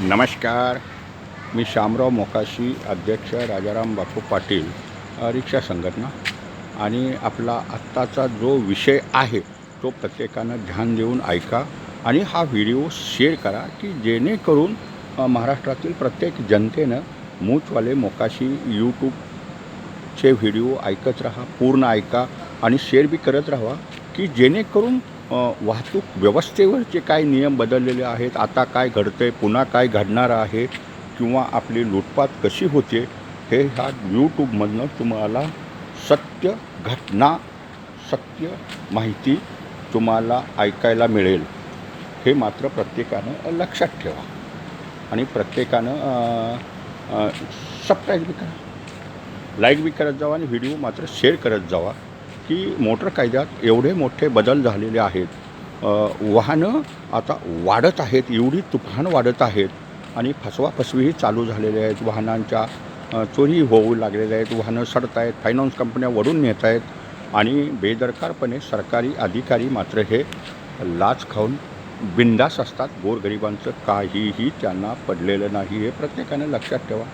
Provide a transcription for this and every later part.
नमस्कार. मी शामराव मोकाशी अध्यक्ष राजाराम बापू पाटील रिक्षा संघटना. आणि आपला आत्ताचा जो विषय आहे तो प्रत्येकानं ध्यान देऊन ऐका आणि हा व्हिडिओ शेअर करा की जेणेकरून महाराष्ट्रातील प्रत्येक जनतेनं मूचवाले मोकाशी यूट्यूबचे व्हिडिओ ऐकत राहा पूर्ण ऐका आणि शेअर बी करत राहा की जेणेकरून वाहतूक व्यवस्थेवर जे काय नियम बदललेले आहेत? आता काय घडतं आहे पुन्हा काय घडणार आहे? किंवा आपली लूटपाट कशी होते? हे ह्या यूट्यूबमधनं तुम्हाला सत्य घटना सत्य माहिती तुम्हाला ऐकायला मिळेल. हे मात्र प्रत्येकानं लक्षात ठेवा. आणि प्रत्येकानं सबस्क्राईब बी करा. लाईक बी करत जावा आणि व्हिडिओ मात्र शेअर करत जावा. की मोटर कायद्यात एवढे मोठे बदल झालेले आहेत. वाहनं आता वाढत आहेत एवढी तुफान वाढत आहेत आणि फसवा फसवीही चालू झालेले आहेत वाहनांच्या. चोरी होऊ लागलेल्या आहेत वाहनं सडत आहेत फायनान्स कंपन्या वडून नेत आहेत आणि बेदरकारपणे सरकारी अधिकारी मात्र हे लाच खाऊन बिंदास असतात. गोरगरिबांचं काहीही त्यांना पडलेलं नाही हे प्रत्येकानं लक्षात ठेवा.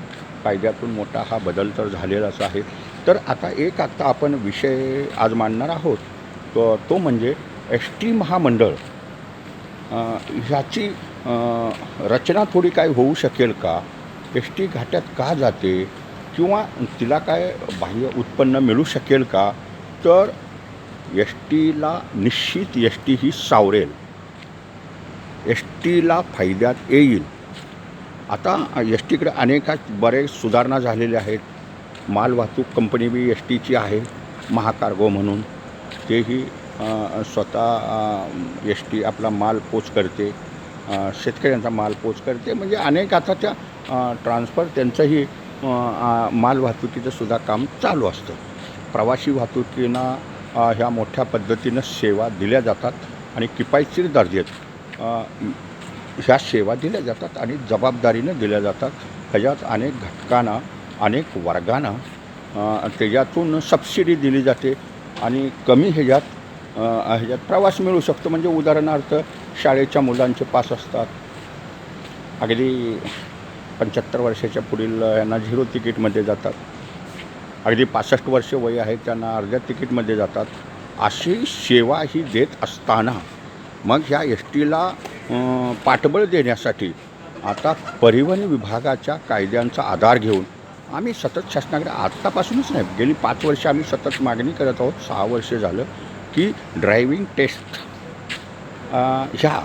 कायद्यातून मोठा हा बदल तर झालेलाच आहे. तर आता एक आत्ता आपण विषय आज मांडणार आहोत. तो तो म्हणजे एस टी महामंडळ. ह्याची रचना थोडी काय होऊ शकेल का? एस टी घाट्यात का जाते? किंवा तिला काय बाह्य उत्पन्न मिळू शकेल का? तर एस टीला निश्चित एस टी ही सावरेल. एस टीला फायद्यात येईल. आता एस टीकडे अनेक बरेच सुधारणा झालेल्या आहेत. मालवाहतूक कंपनी बी एस टीची आहे महाकार्गो म्हणून. तेही स्वतः एस टी आपला माल पोच करते. शेतकऱ्यांचा माल पोच करते. म्हणजे अनेक आता त्या ट्रान्सफर त्यांचंही माल वाहतुकीचं सुद्धा काम चालू असतं. प्रवासी वाहतुकींना ह्या मोठ्या पद्धतीनं सेवा दिल्या जातात आणि किफायतशीर दर्जेत ह्या सेवा दिल्या जातात आणि जबाबदारीनं दिल्या जातात. ह्याच्यात अनेक घटकांना अनेक वर्गांना त्याच्यातून सबसिडी दिली जाते आणि कमी ह्याच्यात ह्याच्यात प्रवास मिळू शकतो. म्हणजे उदाहरणार्थ शाळेच्या मुलांचे पास असतात. अगदी पंच्याहत्तर वर्षाच्या पुढील यांना झिरो तिकीटमध्ये जातात. अगदी पासष्ट वर्ष वय आहे त्यांना अर्ध्या तिकीटमध्ये जातात. अशी सेवा ही देत असताना मग ह्या एस टीला पाठबळ देण्यासाठी आता परिवहन विभागाच्या कायद्यांचा आधार घेऊन आम्ही सतत शासनाकडे आत्तापासूनच नाही गेली पाच वर्ष आम्ही सतत मागणी करत आहोत सहा वर्ष झालं की ड्रायव्हिंग टेस्ट ह्या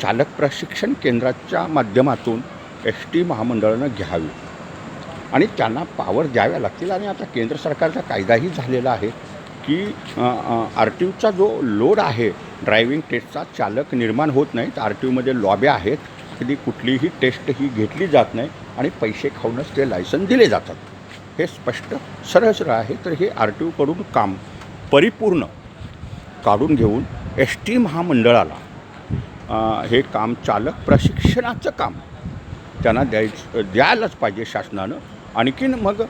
चालक प्रशिक्षण केंद्राच्या माध्यमातून एस टी महामंडळानं घ्यावी. आणि त्यांना पावर द्याव्या लागतील आणि आता केंद्र सरकारचा कायदाही झालेला आहे की आर टी यूचा जो लोड आहे ड्रायव्हिंग टेस्टचा चालक निर्माण होत नाहीत आर टी यूमध्ये लॉब्या आहेत कधी कुठलीही टेस्ट ही घेतली जात नाही आणि पैसे खाऊनच ते लायसन दिले जातात. हे स्पष्ट सरळ सरळ आहे तर हे आर टी ओकडून काम परिपूर्ण काढून घेऊन एस टी महामंडळाला हे काम चालक प्रशिक्षणाचं काम त्यांना द्यायचं द्यायलाच पाहिजे शासनानं. आणखीन मग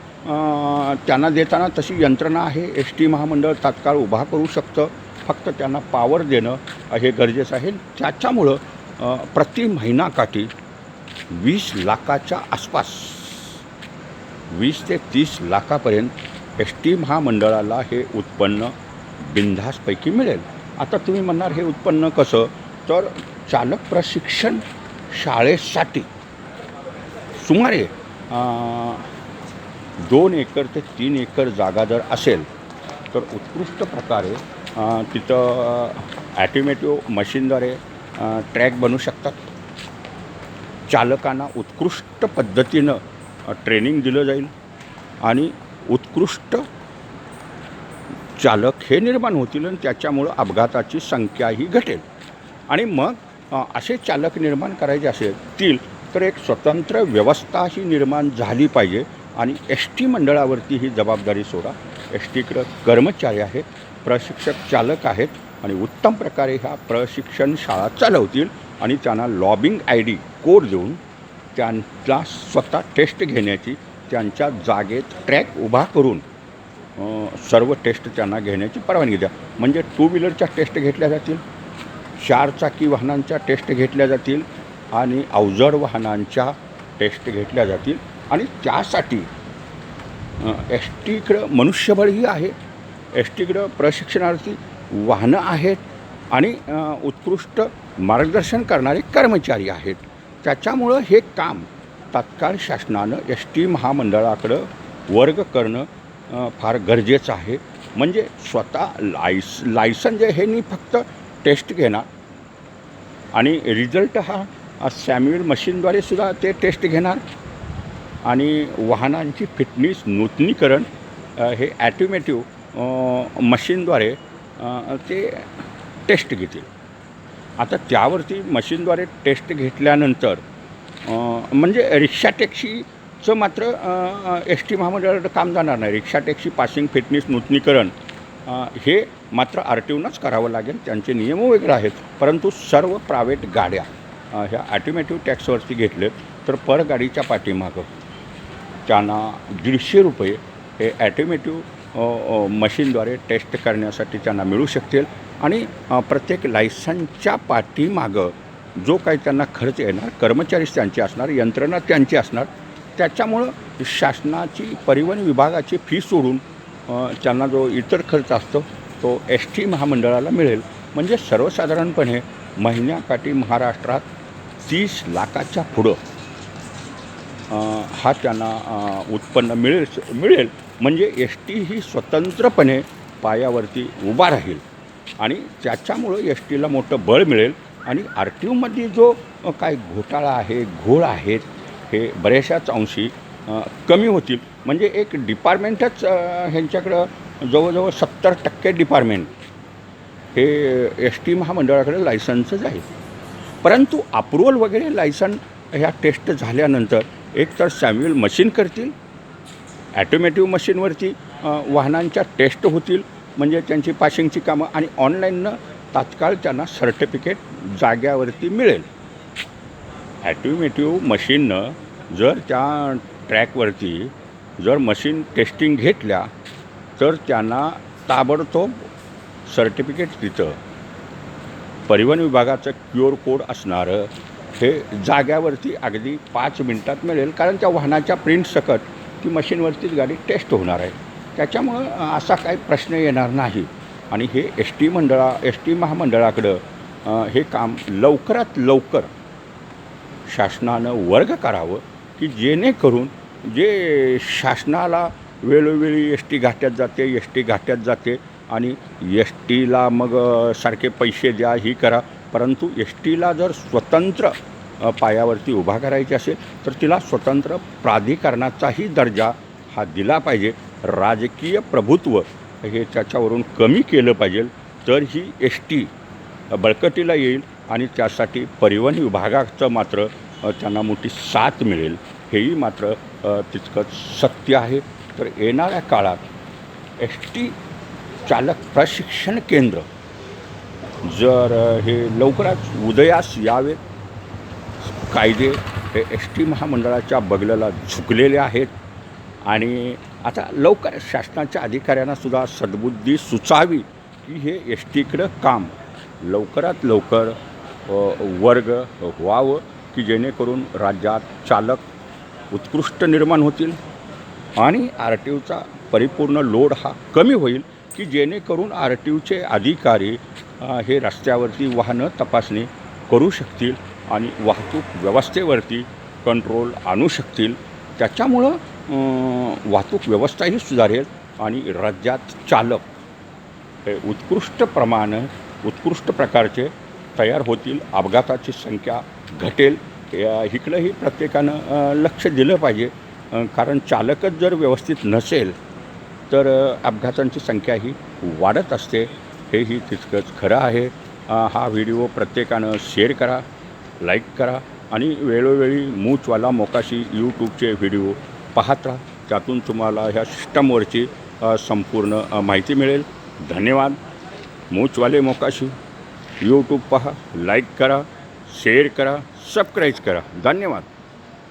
त्यांना देताना तशी यंत्रणा आहे एस टी महामंडळ तात्काळ उभा करू शकतं. फक्त त्यांना पावर देणं हे गरजेचं आहे. त्याच्यामुळं प्रति महिनाकाठी वीस लाखाच्या आसपास वीस ते तीस लाखापर्यंत एस टी महामंडळाला हे उत्पन्न बिनधास्तपैकी मिळेल. आता तुम्ही म्हणणार हे उत्पन्न कसं? तर चालक प्रशिक्षण शाळेसाठी सुमारे दोन एकर ते तीन एकर जागा जर असेल तर उत्कृष्ट प्रकारे तिथं ॲटोमॅटिव्ह मशीनद्वारे ट्रॅक बनू शकतात. चालकांना उत्कृष्ट पद्धतीनं ट्रेनिंग दिलं जाईल आणि उत्कृष्ट चालक हे निर्माण होतील आणि त्याच्यामुळं अपघाताची संख्याही घटेल. आणि मग असे चालक निर्माण करायचे असतील तर एक स्वतंत्र व्यवस्था ही निर्माण झाली पाहिजे आणि एस टी मंडळावरती ही जबाबदारी सोडा. एस टीकडं कर्मचारी आहेत प्रशिक्षक चालक आहेत आणि उत्तम प्रकारे ह्या प्रशिक्षण शाळा चालवतील आणि त्यांना लॉबिंग आय डी कोड देऊन त्यांचा स्वतः टेस्ट घेण्याची त्यांच्या जागेत ट्रॅक उभा करून सर्व टेस्ट त्यांना घेण्याची परवानगी द्या. म्हणजे टू व्हीलरच्या टेस्ट घेतल्या जातील चारचाकी वाहनांच्या टेस्ट घेतल्या जातील आणि अवजड वाहनांच्या टेस्ट घेतल्या जातील. आणि त्यासाठी एस टीकडं मनुष्यबळही आहे. एस टीकडं प्रशिक्षणार्थी वाहनं आहेत आणि उत्कृष्ट मार्गदर्शन करणारे कर्मचारी आहेत. त्याच्यामुळं हे काम तात्काळ शासनानं एस टी महामंडळाकडं वर्ग करणं फार गरजेचं आहे. म्हणजे स्वतः लायस लायसन जे हे मी फक्त टेस्ट घेणार. आणि रिझल्ट हा सॅम्युअल मशीनद्वारे सुद्धा ते टेस्ट घेणार. आणि वाहनांची फिटनेस नूतनीकरण हे ॲटोमॅटिव्ह मशीनद्वारे ते टेस्ट घेतील. आता त्यावरती मशीनद्वारे टेस्ट घेतल्यानंतर म्हणजे रिक्षा टॅक्सीचं मात्र एस टी महामंडळाचं काम जाणार नाही. रिक्षा टॅक्सी पासिंग फिटनेस नूतनीकरण हे मात्र आर टी ओनंच करावं लागेल. त्यांचे नियम वगैरे आहेत. परंतु सर्व प्रायव्हेट गाड्या ह्या ॲटोमॅटिव्ह टॅक्सवरती घेतले तर पर गाडीच्या पाठीमागं त्यांना दीडशे रुपये हे ॲटोमॅटिव्ह मशीनद्वारे टेस्ट करण्यासाठी त्यांना मिळू शकतील. आणि प्रत्येक लायसनच्या पाठीमागं जो काही त्यांना खर्च येणार कर्मचारीच त्यांचे असणार यंत्रणा त्यांची असणार त्याच्यामुळं शासनाची परिवहन विभागाची फी सोडून त्यांना जो इतर खर्च असतो तो एस टी महामंडळाला मिळेल. म्हणजे सर्वसाधारणपणे महिन्याकाठी महाराष्ट्रात तीस लाखाच्या पुढं हा त्यांना उत्पन्न मिळेल मिळेल. म्हणजे एस टी ही स्वतंत्रपणे पायावरती उभा राहील. आणि त्याच्यामुळं एस टीला मोठं बळ मिळेल. आणि आर टी ओमध्ये जो काय घोटाळा आहे घोळ आहेत हे बऱ्याचशाच अंशी कमी होतील. म्हणजे एक डिपार्टमेंटच ह्यांच्याकडं जवळजवळ सत्तर टक्के डिपार्टमेंट हे एस टी महामंडळाकडे लायसन्सचं जाईल परंतु अप्रुव्हल वगैरे लायसन ह्या टेस्ट झाल्यानंतर एक तर सॅम्युअल मशीन करतील ॲटोमॅटिव्ह मशीनवरती वाहनांच्या टेस्ट होतील म्हणजे त्यांची पासिंगची कामं आणि ऑनलाईननं तात्काळ त्यांना सर्टिफिकेट जाग्यावरती मिळेल. ॲटोमॅटिव्ह मशीननं जर त्या ट्रॅकवरती जर मशीन टेस्टिंग घेतल्या तर त्यांना ताबडतोब सर्टिफिकेट तिथं. परिवहन विभागाचं क्यू आर कोड असणारं हे जाग्यावरती अगदी पाच मिनटात मिळेल कारण त्या वाहनाच्या प्रिंट सकट ती मशीनवरतीच गाडी टेस्ट होणार आहे. त्याच्यामुळं असा काही प्रश्न येणार नाही. आणि हे एस टी मंडळा एस टी महामंडळाकडं हे काम लवकरात लवकर शासनानं वर्ग करावं की जेणेकरून जे शासनाला वेळोवेळी एस टी घाट्यात जाते एस टी घाट्यात जाते आणि एस टीला मग सारखे पैसे द्या ही करा परंतु एस टीला जर स्वतंत्र पायावरती उभा करायची असेल तर तिला स्वतंत्र प्राधिकरणाचाही दर्जा हा दिला पाहिजे. राजकीय प्रभुत्व हे त्याच्यावरून कमी केलं पाहिजे तर ही एस टी बळकटीला येईल आणि त्यासाठी परिवहन विभागाचं मात्र त्यांना मोठी साथ मिळेल. हेही मात्र तितकंच सत्य आहे. तर येणाऱ्या काळात एस टी चालक प्रशिक्षण केंद्र जर हे लवकरच उदयास यावेत कायदे हे एस टी महामंडळाच्या बगल्याला झुकलेले आहेत आणि आता लवकर शासनाच्या अधिकाऱ्यांना सुद्धा सद्बुद्धी सुचावी की हे एस टीकडं काम लवकरात लवकर वर्ग व्हावं की जेणेकरून राज्यात चालक उत्कृष्ट निर्माण होतील आणि आर टी ओचा परिपूर्ण लोड हा कमी होईल. की जेणेकरून आर टी ओचे अधिकारी हे रस्त्यावरती वाहनं तपासणी करू शकतील आणि वाहतूक व्यवस्थेवरती कंट्रोल आणू शकतील. त्याच्यामुळं वाहतूक व्यवस्थाही सुधारेल आणि राज्यात चालक हे उत्कृष्ट प्रमाण उत्कृष्ट प्रकारचे तयार होतील अपघाताची संख्या घटेल या- इकडंही प्रत्येकानं लक्ष दिलं पाहिजे. कारण चालकच जर व्यवस्थित नसेल तर अपघातांची संख्या ही वाढत असते. हेही तितकंच खरं आहे. हा व्हिडिओ प्रत्येकानं शेअर करा लाईक करा आणि वेळोवेळी मूचवाला मोकाशी यूट्यूबचे व्हिडिओ पाहत राहा. त्यातून तुम्हाला ह्या सिस्टमवरची संपूर्ण माहिती मिळेल. धन्यवाद. मूचवाले मोकाशी यूट्यूब पहा लाईक करा शेअर करा सबस्क्राईब करा. धन्यवाद.